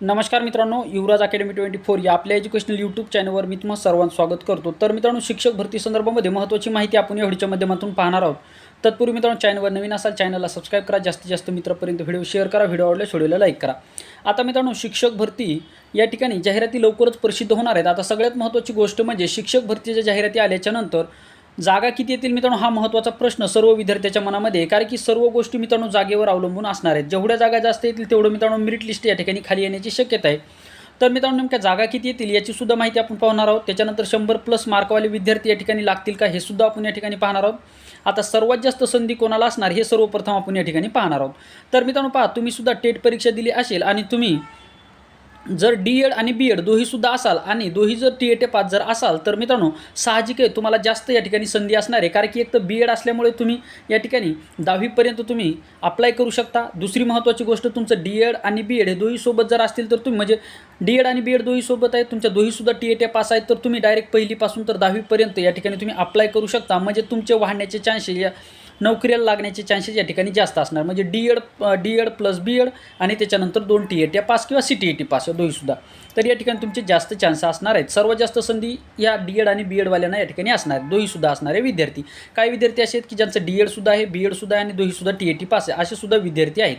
नमस्कार मित्रांनो युवराज academy twenty four या आपल्या एज्युकेशनल यूट्यूब चॅनलवर मी तुम्हाला सर्वांचं स्वागत करतो. तर मित्रांनो शिक्षक भरती संदर्भामध्ये महत्त्वाची माहिती आपण या व्हिडिओच्या माध्यमातून पाहणार आहोत. तत्पूर्वी मित्रांनो चॅनलवर नवीन असाल चॅनलला सबस्क्राईब करा. जास्तीत जास्त मित्रपर्यंत व्हिडिओ शेअर करा. व्हिडिओ आवडल्यास व्हिडिओला लाईक करा. आता मित्रांनो शिक्षक भरती या ठिकाणी जाहिराती लवकरच प्रसिद्ध होणार आहेत. आता सगळ्यात महत्त्वाची गोष्ट म्हणजे शिक्षक भरतीच्या जाहिराती आल्याच्यानंतर जागा किती येतील मित्रांनो हा महत्त्वाचा प्रश्न सर्व विद्यार्थ्याच्या मनामध्ये आहे. कारण की सर्व गोष्टी मित्रांनो जागेवर अवलंबून असणार आहेत. जेवढ्या जागा जास्त येतील तेवढं मित्रांनो मेरिट लिस्ट या ठिकाणी खाली येण्याची शक्यता आहे. तर मित्रांनो नेमक्या जागा किती येतील याची सुद्धा माहिती आपण पाहणार आहोत. त्याच्यानंतर शंभर प्लस मार्कवाले विद्यार्थी या ठिकाणी लागतील का हे सुद्धा आपण या ठिकाणी पाहणार आहोत. आता सर्वात जास्त संधी कोणाला असणार हे सर्वप्रथम आपण या ठिकाणी पाहणार आहोत. तर मित्रांनो पहा तुम्ही सुद्धा टेट परीक्षा दिली असेल आणि तुम्ही जर डी एड आणि बी एड दोहीसुद्धा असाल आणि दोही जर टी ए टे पास जर असाल तर मित्रांनो साहजिक आहे तुम्हाला जास्त या ठिकाणी संधी असणार आहे. कारण की एक तर बी एड असल्यामुळे तुम्ही या ठिकाणी दहावीपर्यंत तुम्ही अप्लाय करू शकता. दुसरी महत्त्वाची गोष्ट तुमचं डी एड आणि बी एड हे दोहीसोबत जर असतील तर तुम्ही म्हणजे डी एड आणि बी एड दोहीसोबत आहेत तुमच्या दोहीसुद्धा टी ए टे पास आहेत तर तुम्ही डायरेक्ट पहिलीपासून तर दहावीपर्यंत या ठिकाणी तुम्ही अप्लाय करू शकता. म्हणजे तुमचे वाढण्याचे चान्सेस या नोकरीला लागण्याचे चान्सेस या ठिकाणी जास्त असणार. म्हणजे D Ed D Ed plus B Ed आणि त्याच्यानंतर दोन टी ए टी पास किंवा C T A T pass या दोहीसुद्धा तर या ठिकाणी तुमचे जास्त चान्स असणार आहेत. सर्वात जास्त संधी या डी एड आणि बी एडवाल्यांना या ठिकाणी असणार आहेत. दोहीसुद्धा असणारे विद्यार्थी. काही विद्यार्थी असे आहेत की ज्यांचं डी एडसुद्धा आहे बी एडसुद्धा आहे आणि दोहीसुद्धा टी ए टी पास आहे. असे सुद्धा विद्यार्थी आहेत.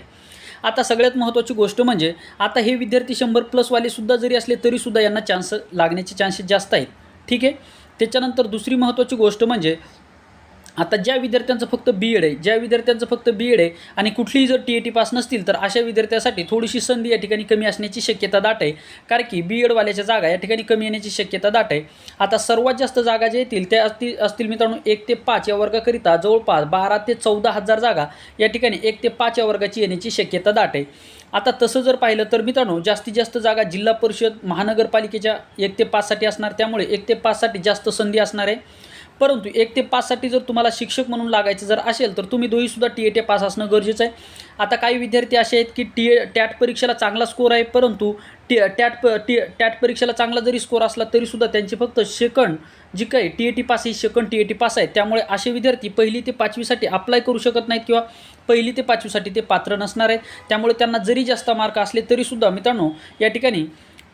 आता सगळ्यात महत्त्वाची गोष्ट म्हणजे आता हे विद्यार्थी शंभर प्लसवालेसुद्धा जरी असले तरीसुद्धा यांना चान्स लागण्याचे चान्सेस जास्त आहेत. ठीक आहे? त्याच्यानंतर दुसरी महत्त्वाची गोष्ट म्हणजे आता ज्या विद्यार्थ्यांचं फक्त बी एड आहे ज्या विद्यार्थ्यांचं फक्त बी एड आहे आणि कुठलीही जर टी ए टी पास नसतील तर अशा विद्यार्थ्यासाठी थोडीशी संधी या ठिकाणी कमी असण्याची शक्यता दाट आहे. कारण की बी एडवाल्याच्या जागा या ठिकाणी कमी येण्याची शक्यता दाट आहे. आता सर्वात जास्त जागा ज्या येतील त्या असतील असतील मित्रांनो एक ते पाच या वर्गाकरिता जवळपास बारा ते चौदा हजार जागा या ठिकाणी एक ते पाच या वर्गाची येण्याची शक्यता दाट आहे. आता तसं जर पाहिलं तर मित्रांनो जास्तीत जास्त जागा जिल्हा परिषद महानगरपालिकेच्या एक ते पाचसाठी असणार त्यामुळे एक ते पाचसाठी जास्त संधी असणार आहे. परंतु एक ते पाचसाठी जर तुम्हाला शिक्षक म्हणून लागायचं जर असेल तर तुम्ही दोहीसुद्धा टी ए टी पास असणं गरजेचं आहे. आता काही विद्यार्थी असे आहेत की टी ए टॅट परीक्षेला चांगला स्कोर आहे परंतु टी टॅट प टी टॅट परीक्षेला चांगला जरी स्कोर असला तरीसुद्धा त्यांची फक्त सेकंड जी काही T A T pass he second T A T pass आहे. त्यामुळे असे विद्यार्थी पहिली ते पाचवीसाठी अप्लाय करू शकत नाहीत किंवा पहिली ते पाचवीसाठी ते पात्र नसणार आहे. त्यामुळे त्यांना जरी जास्त मार्क असले तरीसुद्धा मित्रांनो या ठिकाणी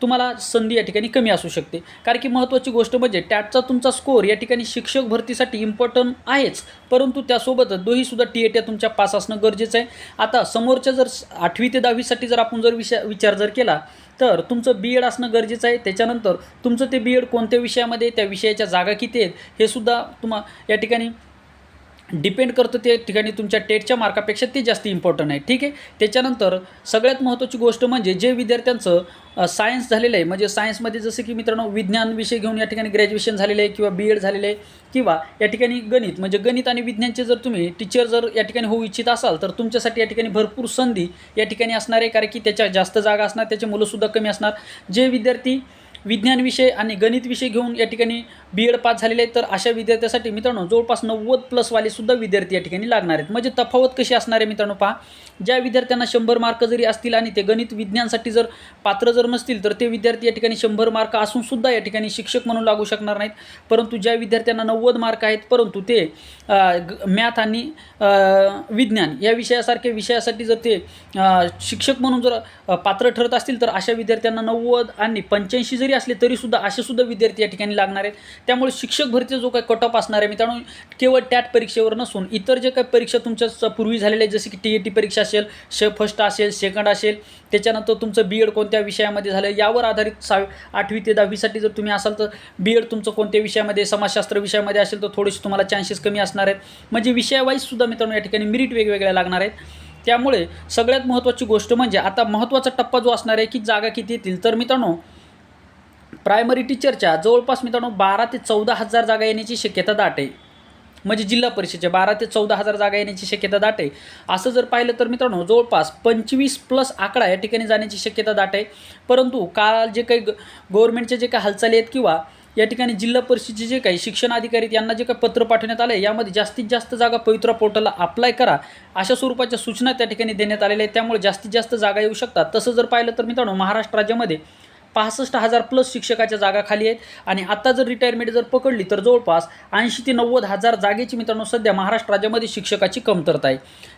तुम्हाला संधी या ठिकाणी कमी असू शकते. कारण की महत्त्वाची गोष्ट म्हणजे टॅटचा तुमचा स्कोर या ठिकाणी शिक्षक भरतीसाठी इम्पॉर्टंट आहेच. परंतु त्यासोबतच दोहीसुद्धा टी एट टी तुमच्या पास असणं गरजेचं आहे. आता समोरच्या जर आठवी ते दहावीसाठी जर आपण जर विषय विचार जर केला तर तुमचं बी एड असणं गरजेचं आहे. त्याच्यानंतर तुमचं ते बी एड कोणत्या विषयामध्ये त्या विषयाच्या जागा किती आहेत? हे सुद्धा तुम्हा या ठिकाणी डिपेंड करतं त्या ठिकाणी तुमच्या टेटच्या मार्कापेक्षा ते जास्त इम्पॉर्टंट आहे. ठीक आहे? त्याच्यानंतर सगळ्यात महत्त्वाची गोष्ट म्हणजे जे विद्यार्थ्यांचं सायन्स झालेलं आहे म्हणजे सायन्समध्ये जसं की मित्रांनो विज्ञान विषय घेऊन या ठिकाणी ग्रॅज्युएशन झालेलं आहे किंवा बी एड झालेलं आहे किंवा या ठिकाणी गणित म्हणजे गणित आणि विज्ञानचे जर तुम्ही टीचर जर या ठिकाणी होऊ इच्छित असाल तर तुमच्यासाठी या ठिकाणी भरपूर संधी या ठिकाणी असणार आहे कारण की त्याच्या जास्त जागा असणार त्याचे मुलंसुद्धा कमी असणार. जे विद्यार्थी विज्ञान विषय आणि गणित विषय घेऊन या ठिकाणी बी एड पास झालेले आहेत. तर अशा विद्यार्थ्यासाठी मित्रांनो जवळपास नव्वद प्लसवालेसुद्धा विद्यार्थी या ठिकाणी लागणार आहेत. म्हणजे तफावत कशी असणार आहे मित्रांनो पहा. ज्या विद्यार्थ्यांना शंभर मार्क जरी असतील आणि ते गणित विज्ञानसाठी जर पात्र जर नसतील तर ते विद्यार्थी या ठिकाणी शंभर मार्क असून सुद्धा या ठिकाणी शिक्षक म्हणून लागू शकणार नाहीत. परंतु ज्या विद्यार्थ्यांना नव्वद मार्क आहेत परंतु ते मॅथ आणि विज्ञान या विषयासारख्या विषयासाठी जर ते शिक्षक म्हणून जर पात्र ठरत असतील तर अशा विद्यार्थ्यांना नव्वद आणि पंच्याऐंशी जरी असले तरीसुद्धा असे सुद्धा विद्यार्थी या ठिकाणी लागणार आहेत. त्यामुळे शिक्षक भरती जो काही कट ऑफ असणार आहे मित्रांनो केवळ टॅट परीक्षेवर नसून इतर जे काही परीक्षा तुमच्या पूर्वी झालेल्या आहेत जसे की टी ए टी परीक्षा असेल शे फर्स्ट असेल सेकंड असेल त्याच्यानंतर तुमचं बी एड कोणत्या विषयामध्ये झालं यावर आधारित सा आठवी ते दहावीसाठी जर तुम्ही असाल तर बी एड तुमचं कोणत्या विषयामध्ये समाजशास्त्र विषयामध्ये असेल तर थोडेसे तुम्हाला चान्सेस कमी असणार आहेत. म्हणजे विषयावाईजसुद्धा मित्रांनो या ठिकाणी मिरिट वेगवेगळ्या लागणार आहेत. त्यामुळे सगळ्यात महत्त्वाची गोष्ट म्हणजे आता महत्त्वाचा टप्पा जो असणार आहे की जागा किती येतील. तर मित्रांनो प्रायमरी टीचरच्या जवळपास मित्रांनो बारा ते चौदा हजार जागा येण्याची शक्यता दाट आहे. म्हणजे जिल्हा परिषदेच्या बारा ते चौदा हजार जागा येण्याची शक्यता दाट आहे. असं जर पाहिलं तर मित्रांनो जवळपास पंचवीस प्लस आकडा या ठिकाणी जाण्याची शक्यता दाट आहे. परंतु काल जे काही गव्हर्नमेंटचे जे काही हालचाली आहेत किंवा या ठिकाणी जिल्हा परिषदेचे जे काही शिक्षण अधिकारी आहेत यांना जे काही पत्र पाठवण्यात आलं आहे यामध्ये जास्तीत जास्त जागा पवित्रा पोर्टलला अप्लाय करा अशा स्वरूपाच्या सूचना त्या ठिकाणी देण्यात आलेल्या आहेत. त्यामुळे जास्तीत जास्त जागा येऊ शकतात. तसं जर पाहिलं तर मित्रांनो महाराष्ट्र राज्यामध्ये पासष्ट हजार प्लस शिक्षकाच्या जागा खाली आहेत. आणि आता जर रिटायरमेंट जर पकडली तर जवळपास ऐंशी ते नव्वद हजार जागेची मित्रांनो सध्या महाराष्ट्र राज्यामध्ये शिक्षकाची कमतरता आहे.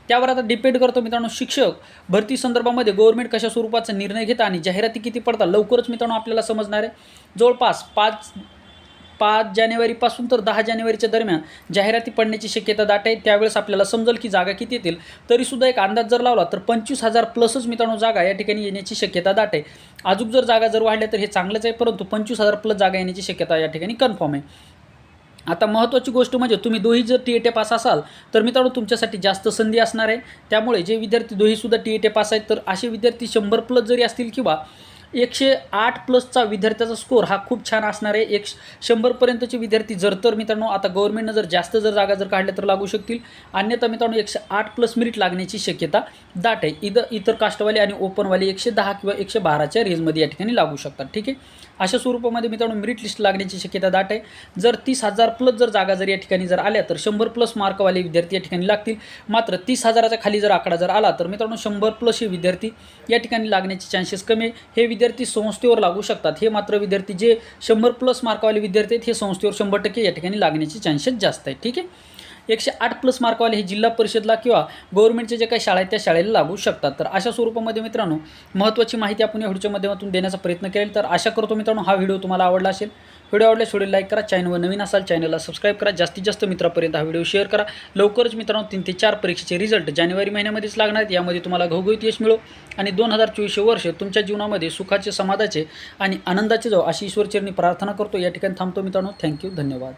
त्यावर आता डिपेंड करतो मित्रांनो शिक्षक भरती संदर्भामध्ये गव्हर्नमेंट कशा स्वरूपाचा निर्णय घेता आणि जाहिराती किती पडतात लवकरच मित्रांनो आपल्याला समजणार आहे. जवळपास पाच पाच जानेवारीपासून तर दहा जानेवारीच्या दरम्यान जाहिराती पडण्याची शक्यता दाट आहे. त्यावेळेस आपल्याला समजेल की जागा किती येतील. तरीसुद्धा एक अंदाज जर लावला तर पंचवीस हजार प्लसच मित्रांनो जागा या ठिकाणी येण्याची शक्यता दाट आहे. अजून जर जागा जर वाढल्या तर हे चांगलंच आहे परंतु पंचवीस हजार प्लस जागा येण्याची शक्यता या ठिकाणी कन्फर्म आहे. आता महत्त्वाची गोष्ट म्हणजे तुम्ही दोही जर टी ए टे पास असाल तर मित्रांनो तुमच्यासाठी जास्त संधी असणार आहे. त्यामुळे जे विद्यार्थी दोहीसुद्धा टी ए टे पास आहेत तर असे विद्यार्थी शंभर प्लस जरी असतील किंवा एकशे आठ प्लसचा विद्यार्थ्याचा स्कोर हा खूप छान असणार आहे. एक शंभरपर्यंतचे विद्यार्थी जर तर मित्रांनो आता गव्हर्नमेंटनं जर जास्त जर जागा जर काढल्या तर लागू शकतील. अन्यथा मित्रांनो एकशे आठ प्लस मेरिट लागण्याची शक्यता दाट आहे. इथं इतर कास्टवाले आणि ओपनवाले एकशे दहा किंवा एकशे बाराच्या रेंजमध्ये या ठिकाणी लागू शकतात. ठीक आहे? अशा स्वरूपामध्ये मित्रांनो मेरिट लिस्ट लागण्याची शक्यता दाट आहे. जर तीस हजार प्लस जर जागा जर या ठिकाणी जर आल्या तर शंभर प्लस मार्कवाले विद्यार्थी या ठिकाणी लागतील. मात्र तीस हजाराच्या खाली जर आकडा जर आला तर मित्रांनो शंभर प्लस हे विद्यार्थी या ठिकाणी लागण्याचे चान्सेस कमी आहे. हे विद्यार्थी संस्थेवर लागू शकतात. हे मात्र विद्यार्थी जे शंभर प्लस मार्कवाले विद्यार्थी आहेत हे संस्थेवर शंभर टक्के या ठिकाणी लागण्याचे चान्सेस जास्त आहेत ठीक आहे? एकशे आठ प्लस मार्कवाले हे जिल्हा परिषदला किंवा गव्हर्नमेंटच्या जे काही शाळा आहेत त्या शाळेला लागू शकतात. तर अशा स्वरूपामध्ये मित्रांनो महत्त्वाची माहिती आपण या व्हिडिओच्या माध्यमातून देण्याचा प्रयत्न केला तर आशा करतो मित्रांनो हा व्हिडिओ तुम्हाला आवडला असेल. व्हिडिओ आवडल्यास व्हिडिओ लाईक करा चॅनलवर नवीन असाल चॅनलला सबस्क्राईब करा. जास्तीत जास्त मित्रापर्यंत हा व्हिडिओ शेअर करा. लवकरच मित्रांनो तीन ते चार परीक्षेचे रिझल्ट जानेवारी महिन्यामध्येच लागणार आहेत. यामध्ये तुम्हाला घवघवीत यश मिळो आणि दोन हजार चोवीसशे वर्ष तुमच्या जीवनामध्ये सुखाचे समाधाचे आणि आनंदाचे जाऊ अशी ईश्वरचरणी प्रार्थना करतो. या ठिकाणी थांबतो मित्रांनो. थँक्यू धन्यवाद.